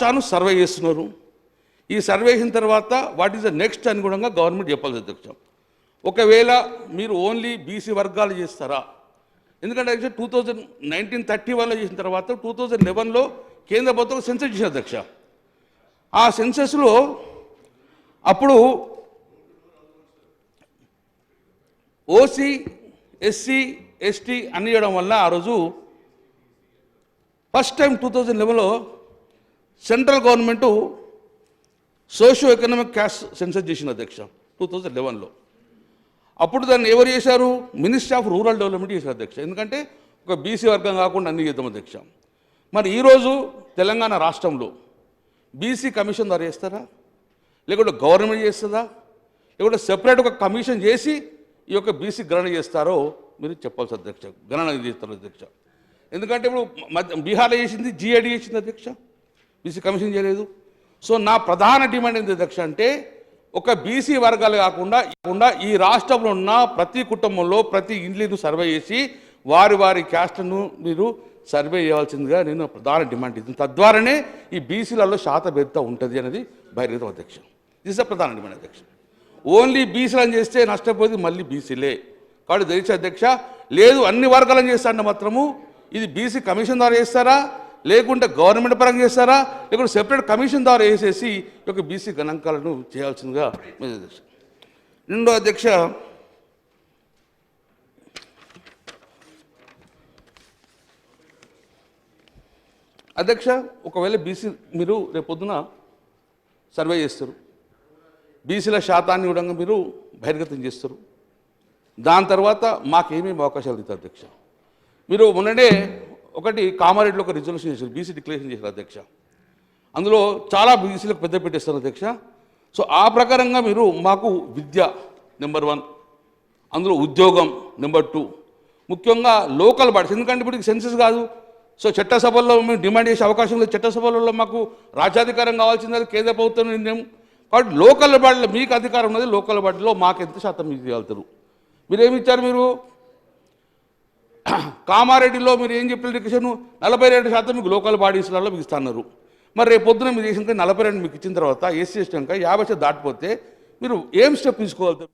Chanu survey చేస్తున్నారు. ఈ survey చేసిన తర్వాత వాట్ ఈస్ ద నెక్స్ట్ అనుగుణంగా గవర్నమెంట్ చెప్పాల్సి అధ్యక్షం ఒకవేళ మీరు ఓన్లీ బీసీ వర్గాలు చేస్తారా? ఎందుకంటే అధ్యక్ష టూ థౌజండ్ నైన్టీన్ థర్టీ వన్లో చేసిన తర్వాత టూ థౌజండ్ లెవెన్లో కేంద్ర ప్రభుత్వం సెన్సెస్ చేసిన అధ్యక్ష. ఆ సెన్సెస్లో అప్పుడు ఓసీ ఎస్సీ ఎస్టీ అని చేయడం వల్ల ఆ రోజు first time two thousand లెవెన్లో central government socio economic caste census చేసిన అధ్యక్ష టూ థౌజండ్ లెవెన్లో అప్పుడు దాన్ని ఎవరు చేశారు? మినిస్ట్రీ ఆఫ్ రూరల్ డెవలప్మెంట్ చేశారు అధ్యక్ష. ఎందుకంటే ఒక బీసీ వర్గం కాకుండా అన్ని చేద్దాం అధ్యక్ష. మరి ఈరోజు తెలంగాణ రాష్ట్రంలో బీసీ కమిషన్ ద్వారా చేస్తారా? లేకుంటే గవర్నమెంట్ చేస్తుందా? లేకుంటే సెపరేట్ ఒక కమిషన్ చేసి ఈ యొక్క బీసీ గణన చేస్తారో మీరు చెప్పాల్సి అధ్యక్ష. గణన చేస్తారు అధ్యక్ష. ఎందుకంటే ఇప్పుడు మధ్య బీహార్లో చేసింది జిఐడి చేసింది అధ్యక్ష. బీసీ కమిషన్ చేయలేదు. సో నా ప్రధాన డిమాండ్ ఏంటి అధ్యక్ష అంటే ఒక బీసీ వర్గాలు కాకుండా కాకుండా ఈ రాష్ట్రంలో ఉన్న ప్రతి కుటుంబంలో ప్రతి ఇండ్లను సర్వే చేసి వారి వారి క్యాస్ట్ను మీరు సర్వే చేయాల్సిందిగా నేను ప్రధాన డిమాండ్ ఇది తద్వారానే ఈ బీసీలలో శాతభేదత ఉంటుంది అనేది బహిర్గతం అధ్యక్షం. ఇది ప్రధాన డిమాండ్ అధ్యక్ష. ఓన్లీ బీసీలను చేస్తే నష్టపోయేది మళ్ళీ బీసీలే. కాబట్టి దయచేసి అధ్యక్ష లేదు అన్ని వర్గాలను చేస్తారంటే మాత్రము ఇది బీసీ కమిషన్ ద్వారా చేస్తారా లేకుంటే గవర్నమెంట్ పరంగా చేస్తారా? లేకుంటే సెపరేట్ కమిషన్ ద్వారా వేసేసి ఈ యొక్క బీసీ గణాంకాలను చేయాల్సిందిగా అధ్యక్ష రెండో అధ్యక్ష అధ్యక్ష ఒకవేళ బీసీ మీరు రేపొద్దున సర్వే చేస్తారు. బీసీల శాతాన్ని కూడా మీరు బహిర్గతం చేస్తారు. దాని తర్వాత మాకేమేమి అవకాశాలు ఇస్తారు అధ్యక్ష? మీరు మొన్ననే ఒకటి కామారెడ్డిలో ఒక రిజల్యూషన్ చేశారు. బీసీ డిక్లరేషన్ చేశారు అధ్యక్ష. అందులో చాలా బీసీలకు పెద్ద పెట్టేస్తారు అధ్యక్ష. సో ఆ ప్రకారంగా మీరు మాకు విద్య నెంబర్ వన్ అందులో ఉద్యోగం నెంబర్ టూ ముఖ్యంగా లోకల్ బాడీస్ ఎందుకంటే ఇప్పుడు సెన్సెస్ కాదు. సో చట్టసభల్లో మేము డిమాండ్ చేసే అవకాశం లేదు. చట్టసభలలో మాకు రాజ్యాధికారం కావాల్సింది కేంద్ర ప్రభుత్వం నిర్ణయం. కాబట్టి లోకల్ బాడీలో మీకు అధికారం ఉన్నది లోకల్ బాడీలో మాకు ఎంత శాతం మీకు ఇవ్వగలుగుతారు? మీరేమి ఇచ్చారు మీరు? కామారెడ్డిలో మీరు ఏం చెప్పిన డిక్షన్ నలభై రెండు శాతం మీకు లోకల్ బాడీస్లలో మీకు ఇస్తున్నారు మరి రేపు పొద్దున మీరు చేసిన నలభై రెండు మీకు ఇచ్చిన తర్వాత ఎస్సీ ఎస్టీ యాభై శాతం దాటిపోతే మీరు ఏం స్టెప్ తీసుకోవాలి